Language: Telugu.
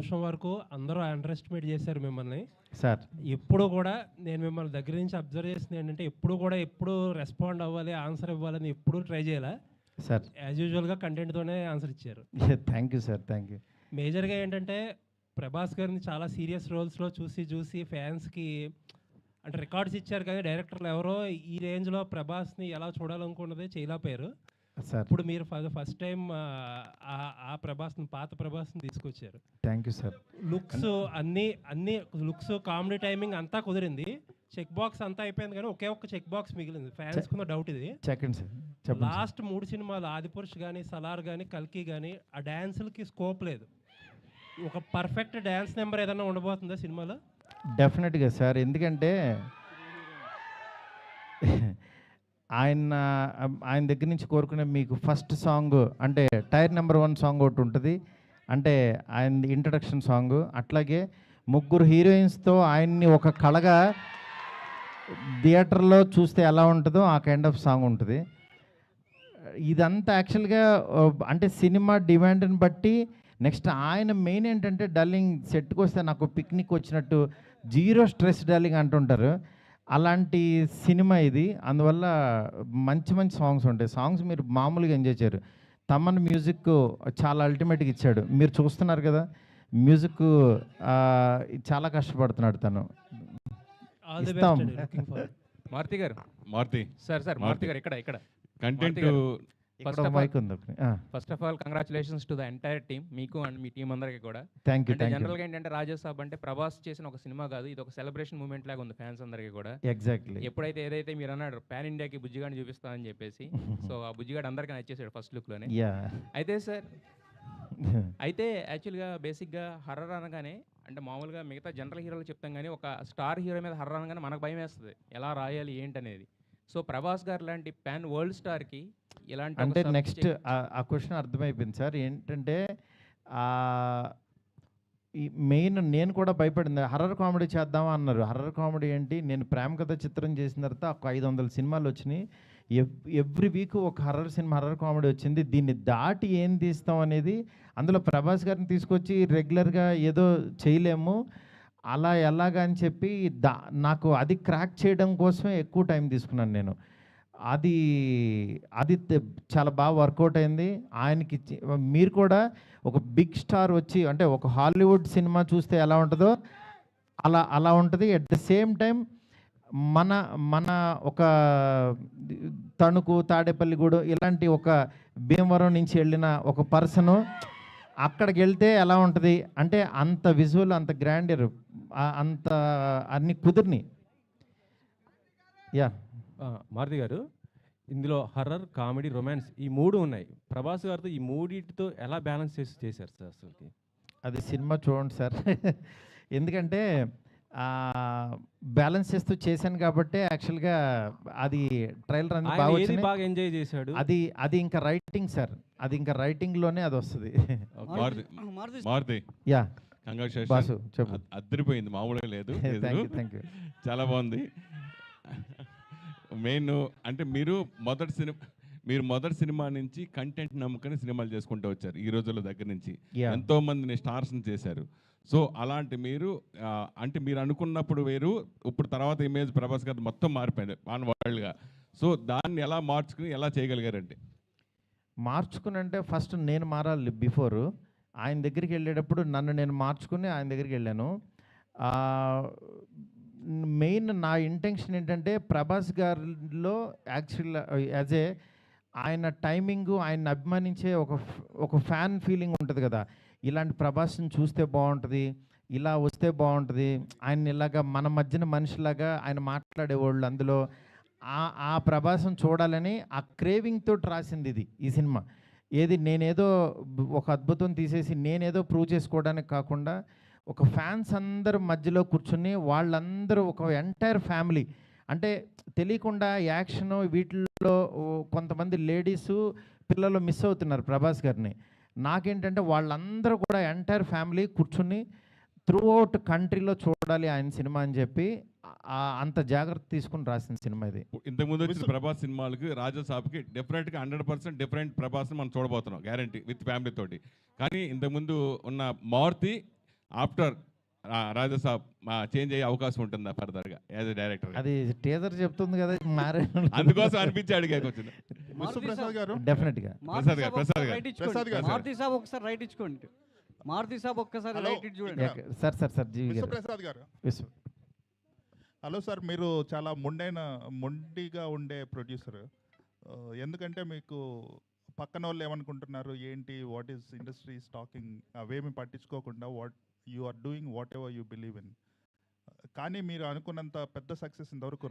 నిమిషం వరకు అందరూ అండర్ ఎస్టిమేట్ చేశారు మిమ్మల్ని. సార్. ఎప్పుడు కూడా నేను మిమ్మల్ని దగ్గర నుంచి అబ్జర్వ్ చేసింది ఏంటంటే ఎప్పుడు కూడా ఎప్పుడు రెస్పాండ్ అవ్వాలి ఆన్సర్ ఇవ్వాలని ఎప్పుడు ట్రై చేయాలి? సార్. యాజ్ యూజువల్గా కంటెంట్తోనే ఆన్సర్ ఇచ్చారు. Thank you sir thank you మేజర్గా ఏంటంటే ప్రభాస్ గారిని చాలా సీరియస్ రోల్స్లో చూసి చూసి ఫ్యాన్స్కి అంటే రికార్డ్స్ ఇచ్చారు కానీ డైరెక్టర్లు ఎవరో ఈ రేంజ్లో ప్రభాస్ని ఎలా చూడాలనుకున్నది చేయలేకపోయారు. సార్. ఇప్పుడు మీరు ఫస్ట్ టైం ఆ ప్రభాస్ని పాత ప్రభాస్ని తీసుకొచ్చారు. థ్యాంక్ యూ సార్ లుక్స్ అన్ని అన్ని లుక్స్ కామెడీ టైమింగ్ అంతా కుదిరింది. చెక్ బాక్స్ అంతా అయిపోయింది కానీ ఒకే ఒక్క చెక్ బాక్స్ మిగిలింది. ఫ్యాన్స్ కున్న డౌట్ ఇది. చెప్పండి సార్. లాస్ట్ మూడు సినిమాలు ఆదిపురుష్ కానీ సలార్ కానీ కల్కి కానీ ఆ డ్యాన్సులకి స్కోప్ లేదు. ఒక పర్ఫెక్ట్ డ్యాన్స్ నెంబర్ ఏదైనా ఉండబోతుందా సినిమాలో? డెఫినెట్గా సార్. ఎందుకంటే ఆయన ఆయన దగ్గర నుంచి కోరుకునే మీకు ఫస్ట్ సాంగ్ అంటే టైర్ నెంబర్ వన్ సాంగ్ ఒకటి ఉంటుంది. అంటే ఆయన ఇంట్రడక్షన్ సాంగ్. అట్లాగే ముగ్గురు హీరోయిన్స్తో ఆయన్ని ఒక కళగా థియేటర్లో చూస్తే ఎలా ఉంటుందో ఆ కైండ్ ఆఫ్ సాంగ్ ఉంటుంది. ఇదంతా యాక్చువల్గా అంటే సినిమా డిమాండ్ని బట్టి నెక్స్ట్ ఆయన మెయిన్ ఏంటంటే డల్లింగ్ సెట్కి వస్తే నాకు పిక్నిక్ వచ్చినట్టు జీరో స్ట్రెస్ డల్లింగ్ అంటుంటారు. అలాంటి సినిమా ఇది. అందువల్ల మంచి మంచి సాంగ్స్ ఉంటాయి. సాంగ్స్ మీరు మామూలుగా ఎంజాయ్ చేయరు. తమన్ మ్యూజిక్ చాలా అల్టిమేట్గా ఇచ్చాడు. మీరు చూస్తున్నారు కదా మ్యూజిక్ చాలా కష్టపడుతున్నాడు తను. ఇస్తాం. మారుతి గారు. మారుతి. సార్ సార్ మారుతి గారు ఇక్కడ ఇక్కడ. Content first of all congratulations to the entire team మీకు అండ్ మీ టీం అందరికీ కూడా. థ్యాంక్ యూ యూ జనరల్గా ఏంటంటే రాజేష్ సాబ్ అంటే ప్రభాస్ చేసిన ఒక సినిమా కాదు ఇది ఒక సెలబ్రేషన్ మూమెంట్ లాగా ఉంది ఫ్యాన్స్ అందరికీ కూడా. ఎగ్జాక్ట్లీ ఎప్పుడైతే ఏదైతే మీరు అన్నాడు పాన్ ఇండియాకి బుజ్జిగాడిని చూపిస్తానని చెప్పేసి సో ఆ బుజ్జిగాడు అందరికీ నచ్చేసాడు ఫస్ట్ లుక్లోనే యా అయితే సార్ అయితే యాక్చువల్గా బేసిక్గా హర్రర్ అనగానే అంటే మామూలుగా మిగతా జనరల్ హీరోలు చెప్తాం కానీ ఒక స్టార్ హీరో మీద హర్రర్ అనగానే మనకు భయం వేస్తుంది. ఎలా రాయాలి ఏంటనేది. సో ప్రభాస్ గారు లాంటి పాన్ వరల్డ్ స్టార్కి ఇలాంటి అంటే నెక్స్ట్ ఆ క్వశ్చన్ అర్థమైపోయింది సార్. ఏంటంటే ఈ మెయిన్ నేను కూడా భయపడింది. హర్రర్ కామెడీ చేద్దామా అన్నారు. హర్రర్ కామెడీ ఏంటి? నేను ప్రేమ కథ చిత్రం చేసిన తర్వాత ఒక ఐదు వందల సినిమాలు వచ్చినాయి. ఎవ్రీ వీక్ ఒక హర్రర్ సినిమా హర్రర్ కామెడీ వచ్చింది. దీన్ని దాటి ఏం తీస్తాం అనేది అందులో ప్రభాస్ గారిని తీసుకొచ్చి రెగ్యులర్గా ఏదో చేయలేము. అలా ఎలాగా అని చెప్పి దా నాకు అది క్రాక్ చేయడం కోసమే ఎక్కువ టైం తీసుకున్నాను నేను. అది అది చాలా బాగా వర్కౌట్ అయింది. ఆయనకి మీరు కూడా ఒక బిగ్ స్టార్ వచ్చి అంటే ఒక హాలీవుడ్ సినిమా చూస్తే ఎలా ఉంటుందో అలా అలా ఉంటుంది. అట్ ద సేమ్ టైం మన మన ఒక తణుకు తాడేపల్లిగూడు ఇలాంటి ఒక భీమవరం నుంచి వెళ్ళిన ఒక పర్సను అక్కడికి వెళ్తే ఎలా ఉంటుంది? అంటే అంత విజువల్ అంత గ్రాండర్ అంత అన్ని కుదిరిని యా. మారుతి గారు ఇందులో హర్రర్ కామెడీ రొమాన్స్ ఈ మూడు ఉన్నాయి. ప్రభాస్ గారితో ఈ మూడింటితో ఎలా బ్యాలెన్స్ చేసి చేశారు సార్ అసలుకి? అది సినిమా చూడండి సార్. ఎందుకంటే బ్యాలెన్స్ చేస్తూ చేశాను కాబట్టి యాక్చువల్గా అది ట్రైలర్ అనేది బాగా ఏది వచ్చినాయి. బాగా ఎంజాయ్ చేశాడు? అది అది ఇంకా రైటింగ్ సార్. అది ఇంకా రైటింగ్లోనే అది వస్తుంది. మారుతి యా. బాసు అద్దరిపోయింది మామూలుగా లేదు థ్యాంక్ యూ థ్యాంక్ యూ చాలా బాగుంది. మెయిన్ అంటే మీరు మొదటి సినిమా మీరు మొదటి సినిమా నుంచి కంటెంట్ నమ్ముకొని సినిమాలు చేసుకుంటూ వచ్చారు ఈ రోజుల దగ్గర నుంచి. ఎంతో మందిని స్టార్స్ని చేశారు. సో అలాంటి మీరు అంటే మీరు అనుకున్నప్పుడు వేరు ఇప్పుడు తర్వాత ఇమేజ్ ప్రభాస్ గారు మొత్తం మారిపోయింది ఆన్ వరల్డ్గా. సో దాన్ని ఎలా మార్చుకుని ఎలా చేయగలిగారంటే? మార్చుకుని అంటే ఫస్ట్ నేను మారాలి బిఫోర్. ఆయన దగ్గరికి వెళ్ళేటప్పుడు నన్ను నేను మార్చుకుని ఆయన దగ్గరికి వెళ్ళాను. మెయిన్ నా ఇంటెన్షన్ ఏంటంటే ప్రభాస్ గారిలో యాక్చువల్ యాజ్ ఏ ఆయన టైమింగ్ ఆయన అభిమానించే ఒక ఒక ఫ్యాన్ ఫీలింగ్ ఉంటుంది కదా. ఇలాంటి ప్రభాస్ని చూస్తే బాగుంటుంది ఇలా వస్తే బాగుంటుంది ఆయన ఇలాగా మన మధ్యన మనిషిలాగా ఆయన మాట్లాడేవాళ్ళు అందులో. ఆ ఆ ప్రభాసం చూడాలని ఆ క్రేవింగ్తో రాసింది ఇది ఈ సినిమా. ఏది నేనేదో ఒక అద్భుతం తీసేసి నేనేదో ప్రూవ్ చేసుకోవడానికి కాకుండా ఒక ఫ్యాన్స్ అందరు మధ్యలో కూర్చుని వాళ్ళందరూ ఒక ఎంటైర్ ఫ్యామిలీ అంటే తెలియకుండా యాక్షన్ వీటిల్లో కొంతమంది లేడీసు పిల్లలు మిస్ అవుతున్నారు ప్రభాస్ గారిని. నాకేంటంటే వాళ్ళందరూ కూడా ఎంటైర్ ఫ్యామిలీ కూర్చుని త్రూ అవుట్ కంట్రీలో చూడాలి ఆయన సినిమా అని చెప్పి ఆ- అంత జాగ్రత్త తీసుకుని రాసిన సినిమా ఇది. ఇంతకుముందు వచ్చిన ప్రభాస్ సినిమాలకి రాజా సాబ్కి డెఫినెట్గా హండ్రెడ్ పర్సెంట్ డిఫరెంట్ ప్రభాస్ని మనం చూడబోతున్నాం గ్యారంటీ విత్ ఫ్యామిలీ తోటి. కానీ ఇంతకుముందు ఉన్న మారుతి ఆఫ్టర్ రాజాసాబ్ చేంజ్ అయ్యే అవకాశం ఉంటుందా ఫర్దర్గా యాజ్ ఎ డైరెక్టర్ అది టీజర్ చెప్తుంది కదా మారే అందుకోసం అనిపించి అడిగాక వచ్చింది విశ్వప్రసాద్ గారు? ప్రసాద్ గారు, ప్రసాద్ గారు. ప్రసాద్ ప్రసాద్ గారు. మారుతి సాబ్ ఒకసారి రైట్ ఇచ్చుకోండి. మారుతి సాబ్ ఒక్కసారి హలో. రైట్ ఇటు చూడండి. సార్ సార్ సార్ జీవి గారు. విశ్వప్రసాద్ గారు? విశ్వ హలో సార్ మీరు చాలా మొండైన మొండిగా ఉండే ప్రొడ్యూసర్. ఎందుకంటే మీకు పక్కన వాళ్ళు ఏమనుకుంటున్నారు? ఏంటి? వాట్ ఈస్ ఇండస్ట్రీ టాకింగ్ అవేమి పట్టించుకోకుండా what you are doing whatever you believe in. కానీ మీరు అనుకున్నంత పెద్ద సక్సెస్ ఇంతవరకు